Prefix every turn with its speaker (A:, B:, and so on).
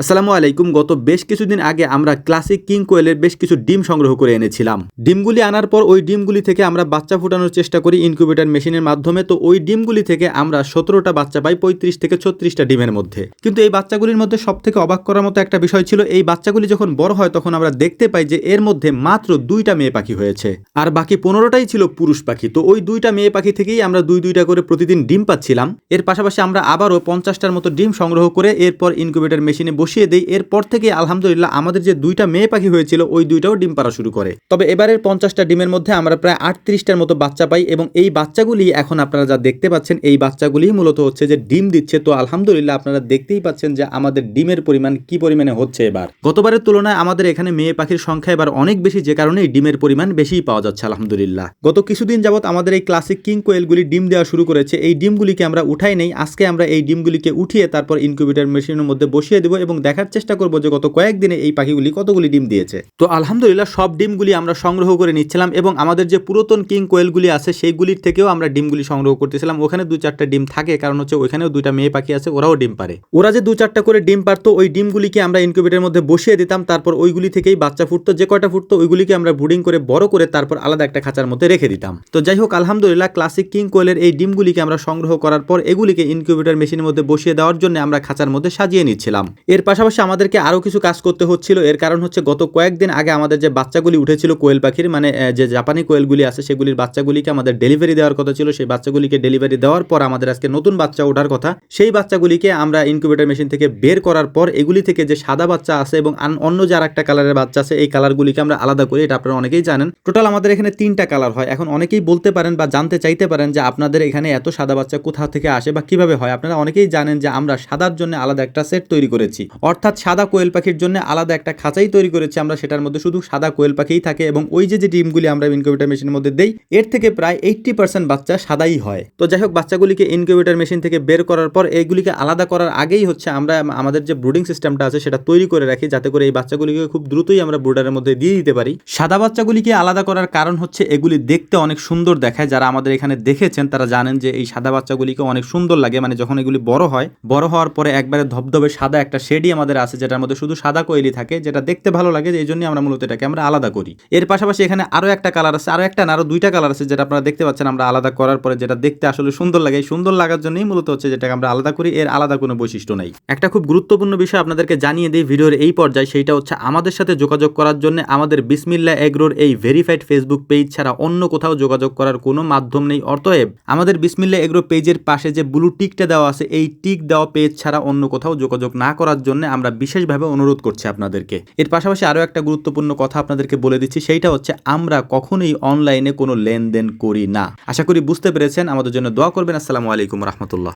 A: আসসালামু আলাইকুম। গত বেশ কিছুদিন আগে আমরা ক্লাসিক কিং কোয়েলের বেশ কিছু ডিম সংগ্রহ করে এনেছিলাম। ডিমগুলি আনার পর ওই ডিমগুলি থেকে আমরা বাচ্চা ফোটানোর চেষ্টা করি ইনকিউবেটর মেশিনের মাধ্যমে। তো ওই ডিমগুলি থেকে আমরা সতেরোটা বাচ্চা পাই, পঁয়ত্রিশ থেকে ছত্রিশটা ডিমের মধ্যে। কিন্তু এই বাচ্চাগুলির মধ্যে সব থেকে অবাক করার মতো একটা বিষয় ছিল, এই বাচ্চাগুলি যখন বড় হয় তখন আমরা দেখতে পাই যে এর মধ্যে মাত্র দুইটা মেয়ে পাখি হয়েছে। আর বাকি পনেরোটাই ছিল পুরুষ পাখি। তো ওই দুইটা মেয়ে পাখি থেকেই আমরা দুই দুইটা করে প্রতিদিন ডিম পাচ্ছিলাম। এর পাশাপাশি আমরা আবারও পঞ্চাশটার মতো ডিম সংগ্রহ করে এরপর ইনকিউবেটর মেশিনে বসিয়ে দিই। এরপর থেকে আলহামদুলিল্লাহ আমাদের যে দুইটা মেয়ে পাখি হয়েছিল, ওই দুইটাও ডিম পাড়া শুরু করে। তবে এবারের পঞ্চাশটা ডিমের মধ্যে আমরা প্রায় আটত্রিশটার মতো বাচ্চা পাই এবং এই বাচ্চাগুলি এখন আপনারা যা দেখতে পাচ্ছেন, এই বাচ্চাগুলি মূলত হচ্ছে যে ডিম দিচ্ছে। তো আলহামদুলিল্লাহ আপনারা দেখতেই পাচ্ছেন যে আমাদের ডিমের পরিমাণ কি পরিমাণে হচ্ছে এবার। গতবারের তুলনায় আমাদের এখানে মেয়ে পাখির সংখ্যা এবার অনেক বেশি, যে কারণে ডিমের পরিমাণ বেশিই পাওয়া যাচ্ছে আলহামদুলিল্লাহ। গত কিছুদিন যাবত আমাদের এই ক্লাসিক কিং কোয়েলগুলি ডিম দেওয়া শুরু করেছে। এই ডিমগুলিকে আমরা উঠাই নেই। আজকে আমরা এই ডিমগুলিকে উঠিয়ে তারপর ইনকিউবেটর মেশিনের মধ্যে বসিয়ে দেবো এবং দেখার চেষ্টা করব যে গত কয়েকদিনে এই পাখিগুলি কতগুলি ডিম দিয়েছে। তো আলহামদুলিল্লাহ সব ডিমগুলি আমরা সংগ্রহ করে নিচ্ছিলাম এবং আমাদের যে পুরাতন কিং কোয়েলগুলি আছে সেইগুলির থেকেও আমরা ডিমগুলি সংগ্রহ করতেছিলাম। ওখানে দু চারটা ডিম থাকে, কারণ হচ্ছে ওইখানেও দুইটা মেয়ে পাখি আছে, ওরাও ডিম পারে। ওরা যে দু চারটা করে ডিম পারতো, ওই ডিমগুলিকে আমরা ইনকিউবেটরের মধ্যে বসিয়ে দিতাম, তারপর ওইগুলি থেকেই বাচ্চা ফুটতো, যে কয়টা ফুটতো ওইগুলিকে আমরা ব্রুডিং করে, বড় করে তারপর আলাদা একটা খাঁচার মধ্যে রেখে দিতাম। তো যাই হোক, আলহামদুলিল্লাহ ক্লাসিক কিং কোয়েলের এই ডিমগুলিকে আমরা সংগ্রহ করার পর এগুলিকে ইনকিউবেটর মেশিনের মধ্যে বসিয়ে দেওয়ার জন্য আমরা খাঁচার মধ্যে সাজিয়ে নিচ্ছিলাম। এর পাশাপাশি আমাদেরকে আরও কিছু কাজ করতে হচ্ছিল। এর কারণ হচ্ছে গত কয়েকদিন আগে আমাদের যে বাচ্চাগুলি উঠেছিল কোয়েল পাখির মানে যে জাপানি কোয়েলগুলি আছে, সেগুলির বাচ্চাগুলিকে আমাদের ডেলিভারি দেওয়ার কথা ছিল। সেই বাচ্চাগুলিকে ডেলিভারি দেওয়ার পর আমাদের আজকে নতুন বাচ্চা ওঠার কথা। সেই বাচ্চাগুলিকে আমরা ইনকিউবেটর মেশিন থেকে বের করার পর এগুলি থেকে যে সাদা বাচ্চা আছে এবং অন্য যে আর একটা কালারের বাচ্চা আছে, এই কালারগুলিকে আমরা আলাদা করি। এটা আপনারা অনেকেই জানেন। টোটাল আমাদের এখানে তিনটা কালার হয়। এখন অনেকেই বলতে পারেন বা জানতে চাইতে পারেন যে আপনাদের এখানে এত সাদা বাচ্চা কোথা থেকে আসে বা কীভাবে হয়। আপনারা অনেকেই জানেন যে আমরা সাদার জন্য আলাদা একটা সেট তৈরি করেছি। অর্থাৎ সাদা কোয়েল পাখির জন্য আলাদা একটা খাঁচাই তৈরি করেছি আমরা, সেটার মধ্যে শুধু সাদা কোয়েল পাখিই থাকে এবং ওই যে যে ডিমগুলি আমরা ইনকিউবেটর মেশিনের মধ্যে দেই, এর থেকে প্রায় এইট্টি পার্সেন্ট বাচ্চা সাদাই হয়। তো যাই হোক, বাচ্চাগুলিকে ইনকিউবেটর মেশিন থেকে বের করার পর এইগুলিকে আলাদা করার আগেই হচ্ছে আমরা আমাদের যে ব্রুডিং সিস্টেমটা আছে, সেটা তৈরি করে রাখি, যাতে করে এই বাচ্চাগুলিকে খুব দ্রুতই আমরা ব্রুডারের মধ্যে দিয়ে দিতে পারি। সাদা বাচ্চাগুলিকে আলাদা করার কারণ হচ্ছে এগুলি দেখতে অনেক সুন্দর দেখায়। যারা আমাদের এখানে দেখেছেন, তারা জানেন যে এই সাদা বাচ্চাগুলিকে অনেক সুন্দর লাগে। মানে যখন এগুলি বড় হয়, বড় হওয়ার পরে একবারে ধবধবে সাদা একটা শেডই আমাদের আছে, যেটার মধ্যে শুধু সাদা কোয়েলি থাকে, যেটা দেখতে ভালো লাগে এই জন্যই আমরা মূলত এটাকে আমরা আলাদা করি। এর পাশাপাশি এখানে আরও একটা কালার আছে আরও একটা না, আরও দুইটা কালার আছে, যেটা আপনারা দেখতে পাচ্ছেন আমরা আলাদা করার পরে যেটা দেখতে আসলে সুন্দর লাগে। সুন্দর লাগার জন্যই মূলত হচ্ছে যেটাকে আমরা আলাদা করি, এর আলাদা কোনো বৈশিষ্ট্য নাই। একটা খুব গুরুত্বপূর্ণ বিষয় আপনাদেরকে জানিয়ে দিই ভিডিওর এই পর্যায়ে, সেইটা হচ্ছে আমাদের সাথে যোগাযোগ করার জন্য আমাদের বিসমিল্লা এগ্রোর এই ভেরিফাইড ফেসবুক পেজ ছাড়া অন্য কোথাও যোগাযোগ করার কোনো মাধ্যম নেই। অতএব আমাদের বিসমিল্লা এগ্রো পেজের পাশে যে ব্লু টিকটা দেওয়া আছে, এই টিক দেওয়া পেজ ছাড়া অন্য কোথাও যোগাযোগ না করার জন্য আমরা বিশেষভাবে অনুরোধ করছি আপনাদেরকে। এর পাশাপাশি আরও একটা গুরুত্বপূর্ণ কথা আপনাদেরকে বলে দিচ্ছি, সেইটা হচ্ছে আমরা কখনোই অনলাইনে কোনো লেনদেন করি না। আশা করি বুঝতে পেরেছেন, আমাদের জন্য দোয়া করবেন। আসসালামু আলাইকুম রহমতুল্লাহ।